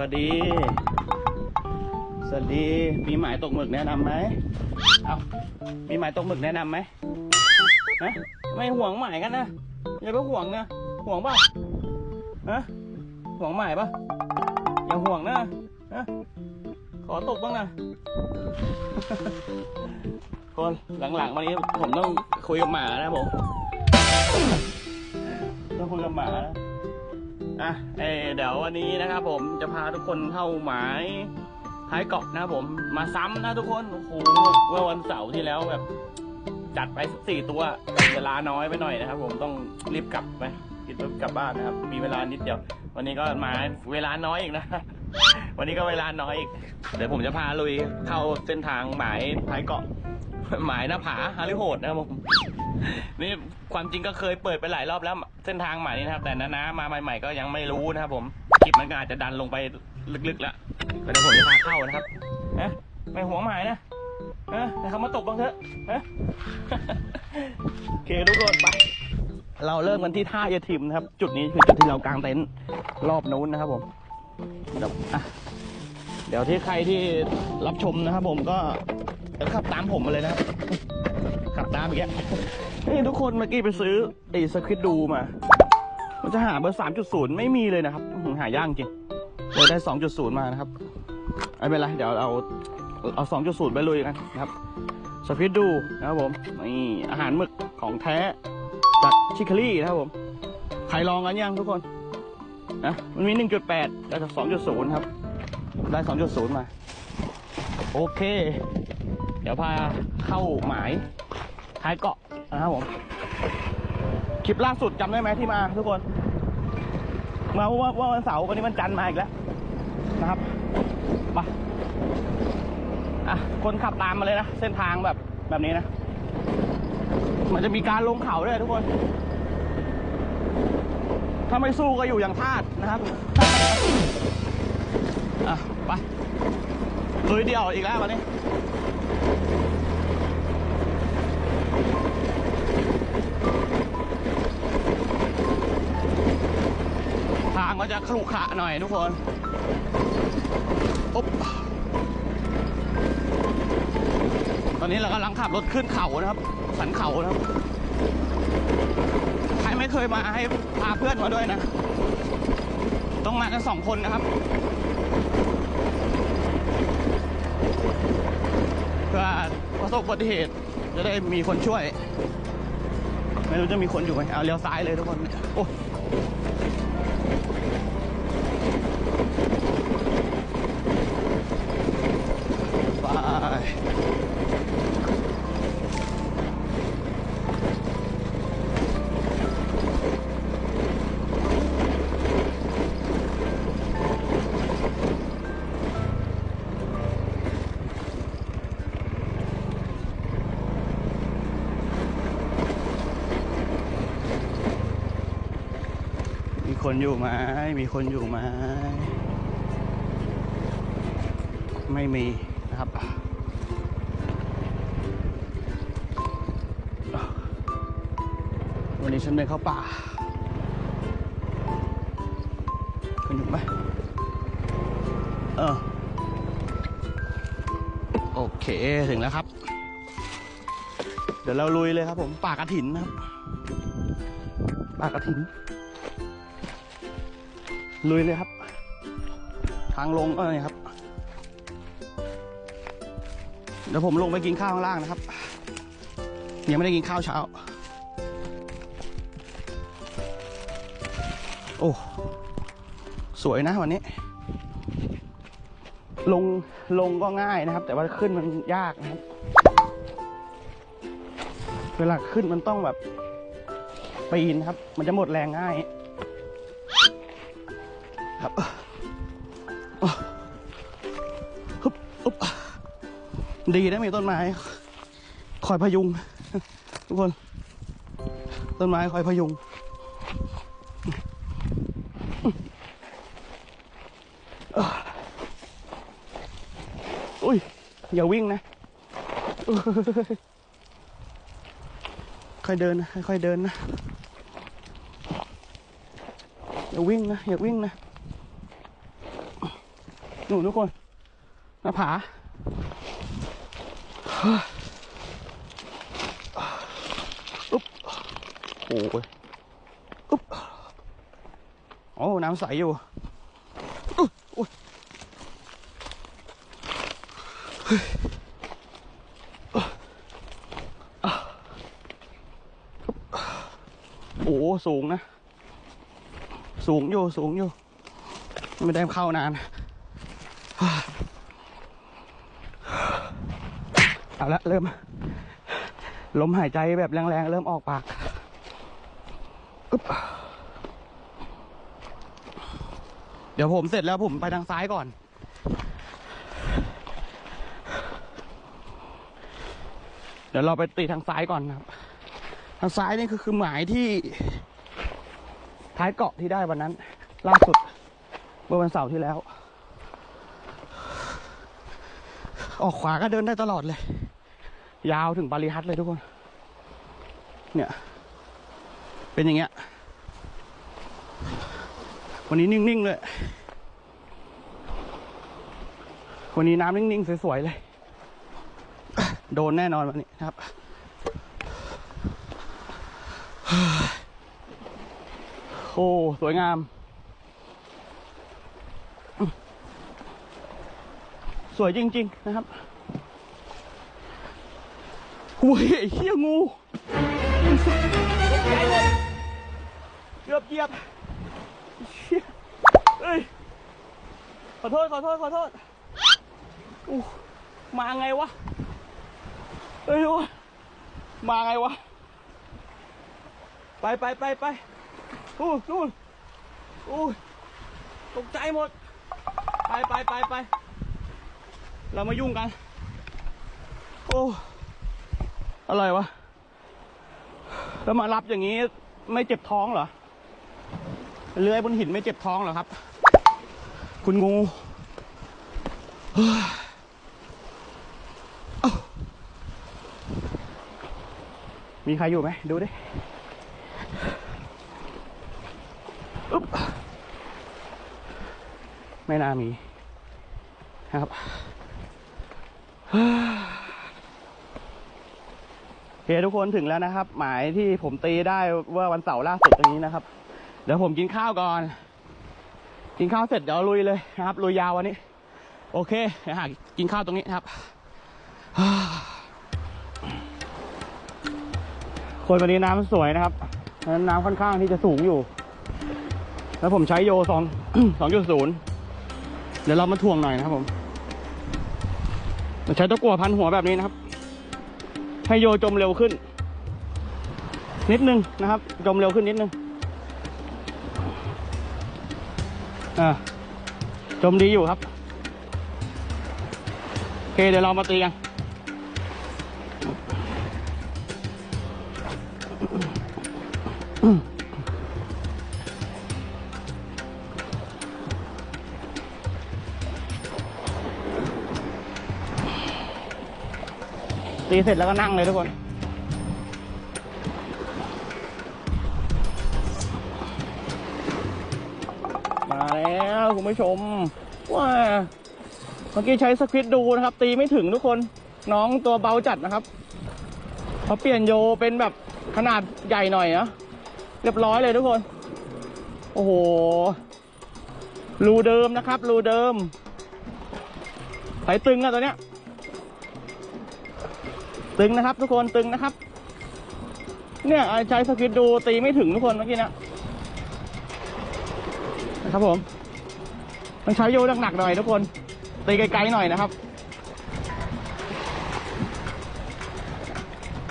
วัสดี สวัสดี มีหมายตกหมึกแนะนำไหมเอามีหมายตกหมึกแนะนำไหมฮะไม่ห่วงหมายกันนะ อย่าไปห่วงนะ ห่วงเปล่าฮะห่วงหมายปะอย่าห่วงนะฮะขอตกบ้างนะคนหลังๆวันนี้ผมต้องคุยกับหมานะผมต้องคุยกับหมานะ อะเอเดี๋ยววันนี้นะครับผมจะพาทุกคนเข้าหมายท้ายเกาะนะครับผมมาซ้ำนะทุกคนโอ้โหเมื่อวันเสาร์ที่แล้วแบบจัดไปสิบสี่ตัวเวลาน้อยไปหน่อยนะครับ ผมต้องรีบกลับไปคิดว่ากลับบ้านนะครับ มีเวลานิดเดียว วันนี้ก็มาเวลาน้อยอีกนะ วันนี้ก็เวลาน้อยอีก เดี๋ยวผมจะพาลุยเข้าเส้นทางหมายท้ายเกาะหมายหน้าผาฮาริโหดนะครับผม นี่ความจริงก็เคยเปิดไปหลายรอบแล้วเส้นทางใหม่นี้นะครับ แต่นานามาใหม่ ๆ ก็ยังไม่รู้นะครับ ผมคลิปมันก็อาจจะดันลงไปลึกๆแล้วก็เดี๋ยวผมจะพาเข้านะครับนะไม่ห่วงหมายนะนะแต่เขามาตกบ้างเถอะนะโอเคทุกคนไปเราเริ่มกันที่ท่ายาทิมนะครับ จุดนี้คือจุดที่เรากางเต็นท์รอบนู้นนะครับผมเดี๋ยวอะเดี๋ยวที่ใครที่รับชมนะครับ ผมก็ขับตามผมมาเลยนะครับขับตามอีกแล้ว นี่ทุกคนเมื่อกี้ไปซื้อไอ้สควิตดูมามันจะหาเบอร์สามจุดศูนย์ไม่มีเลยนะครับหายากจริงเลยได้สองจุดศูนย์มานะครับไม่เป็นไรเดี๋ยวเอาเอาสองจุดศูนย์ไปลุยกันนะครับสควิตดูนะครับผมนี่อาหารหมึกของแท้จากชิคารี่นะครับผมใครลองกันยังทุกคนนะมันมีหนึ่งจุดแปดได้จากสองจุดศูนย์ครับ ได้สองจุดศูนย์มา โอเค เดี๋ยวพาเข้าหมายท้ายเกาะ นะครับผม คลิปล่าสุดจำได้ไหมที่มาทุกคนมื่อว่าว่าวันเสาร์วันนี้วันจันทร์มาอีกแล้วนะครับมาอะคนขับตามมาเลยนะ เส้นทางแบบแบบนี้นะ มันจะมีการลงเขาด้วยทุกคน ถ้าไม่สู้ก็อยู่อย่างทาสนะครับอะไปลุยเดี่ยวอีกแล้ววันนี้ ทาง ก็จะขรุขระหน่อยทุกคนปุ๊บตอนนี้เรากำลังขับรถขึ้นเขานะครับ สันเขานะครับ ใครไม่เคยมาให้พาเพื่อนมาด้วยนะ ต้องมากันสองคนนะครับ เพื่อประสบอุบัติเหตุจะได้มีคนช่วย ไม่รู้จะมีคนอยู่ไหมเอาเลี้ยวซ้ายเลยทุกคน โอ้ คนอยู่ไหมมีคนอยู่ไหมไม่มีนะครับวันนี้ฉันเดินเข้าป่าคุณอยู่ไหมเออโอเคถึงแล้วครับ เดี๋ยวเราลุยเลยครับผมป่ากระถินนะครับป่ากระถิน ลุยเลยครับ ทางลงก็นี่ครับ เดี๋ยวผมลงไปกินข้าวข้างล่างนะครับ ยังไม่ได้กินข้าวเช้า โอ้สวยนะวันนี้ ลงลงก็ง่ายนะครับ แต่ว่าขึ้นมันยากนะครับ เวลาขึ้นมันต้องแบบปีนครับ มันจะหมดแรงง่าย ครับดีนะมีต้นไม้คอยพยุง ทุกคน ต้นไม้คอยพยุง อุ้ย อย่าวิ่งนะค่อยเดินนะค่อยเดินนะ อย่าวิ่งนะ อย่าวิ่งนะ หนูทุกคนหน้าผาอุ๊บโอ้ยอุ๊บโอ้น้ำใสอยู่อุ๊ยอุ๊ยเฮ้ยอะโอ้สูงนะ สูงอยู่ สูงอยู่ ไม่ได้เข้านาน เอาละเริ่ม ลมหายใจแบบแรงๆ เริ่มออกปากเดี๋ยวผมเสร็จแล้วผมไปทางซ้ายก่อน เดี๋ยวเราไปตีทางซ้ายก่อนครับ ทางซ้ายนี่คือคือหมายที่ท้ายเกาะที่ได้วันนั้น ล่าสุดเมื่อวันเสาร์ที่แล้ว ออกขวาก็เดินได้ตลอดเลย ยาวถึงบาริฮัตเลยทุกคน เนี่ย เป็นอย่างเงี้ย วันนี้นิ่งๆเลย วันนี้น้ำนิ่งๆ สวยๆเลย โดนแน่นอนวันนี้นะครับโอ้ สวยงาม สวยจริง ๆ นะครับหุยไอ้เหี้ยงูเกือบเหยียบเหี้ยเอ้ย ขอโทษ ขอโทษ ขอโทษอู้มาไงวะ เอ้ยวะ มาไงวะ ไปไปไปไปอู้นู่นอู้ตกใจหมด ไปไปไปไป เรามายุ่งกัน โอ้อะไรวะ แล้วมารับอย่างนี้ไม่เจ็บท้องเหรอ เลื้อยบนหินไม่เจ็บท้องเหรอครับ คุณงูมีใครอยู่ไหมดูดิอุ๊บไม่น่ามีนะครับ โอเคทุกคนถึงแล้วนะครับ หมายที่ผมตีได้เมื่อวันเสาร์ล่าสุดตรงนี้นะครับ เดี๋ยวผมกินข้าวก่อน กินข้าวเสร็จเดี๋ยวลุยเลยนะครับ ลุยยาววันนี้ โอเคเดี๋ยวหากินข้าวตรงนี้นะครับคนวันนี้น้ำสวยนะครับนั้นน้ำค่อนข้างที่จะสูงอยู่ แล้วผมใช้โยสองสองจุดศูนย์เดี๋ยวเรามาถ่วงหน่อยนะครับผม ใช้ตะกั่วพันหัวแบบนี้นะครับ ให้โยจมเร็วขึ้น นิดนึงนะครับ จมเร็วขึ้นนิดนึงอ่าจมดีอยู่ครับโอเคเดี๋ยวเรามาตีกัน ตีเสร็จแล้วก็นั่งเลยทุกคนมาแล้วคุณผู้ชมว้าเมื่อกี้ใช้สควิตดูนะครับ ตีไม่ถึงทุกคนน้องตัวเบาจัดนะครับเขาเปลี่ยนโยเป็นแบบขนาดใหญ่หน่อยนะเรียบร้อยเลยทุกคน โอ้โหรูเดิมนะครับรูเดิมไหตึงอะตัวเนี้ย ตึงนะครับ ทุกคนตึงนะครับ เนี่ยใช้สกิดดูตีไม่ถึงทุกคนเมื่อกี้นะนะครับผมต้องใช้โยหนักๆหน่อยทุกคนตีไกลๆหน่อยนะครับ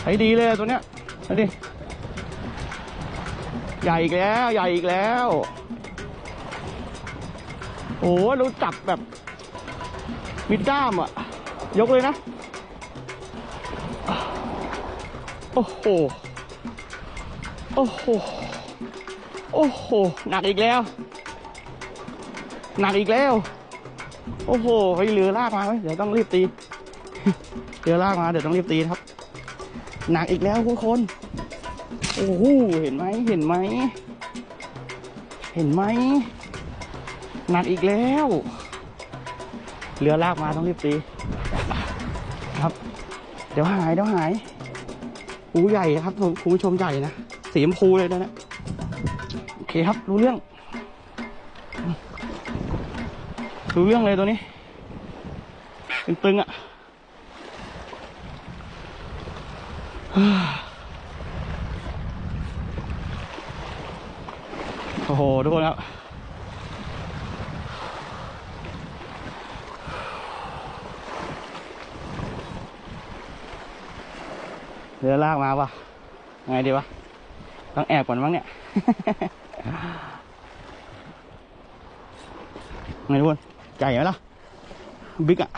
ใช้ดีเลยตัวเนี้ยดูดิใหญ่อีกแล้ว ใหญ่อีกแล้วโอ้โหรู้จับแบบมิดด้ามอะยกเลยนะ โอ้โห โอ้โห โอ้โห หนักอีกแล้ว หนักอีกแล้ว โอ้โหไปเรือลากมาไหมเดี๋ยวต้องรีบตี เรือลากมาเดี๋ยวต้องรีบตีครับ หนักอีกแล้วทุกคน โอ้โห เห็นไหมเห็นไหม เห็นไหม หนักอีกแล้ว เรือลากมาต้องรีบตี ครับ เดี๋ยวหายเดี๋ยวหาย ปูใหญ่ครับคุณผู้ชมใหญ่นะสีชมพูเลยนะเนี่ยโอเคครับรู้เรื่องรู้เรื่องเลยตัวนี้ตึงๆอะโอ้โหทุกคนครับ เรือลากมาป่ะไงดีวะ ต้องแอบก่อนมั้งเนี่ยไงทุกคนใหญ่ไหมล่ะ บิ๊กอะ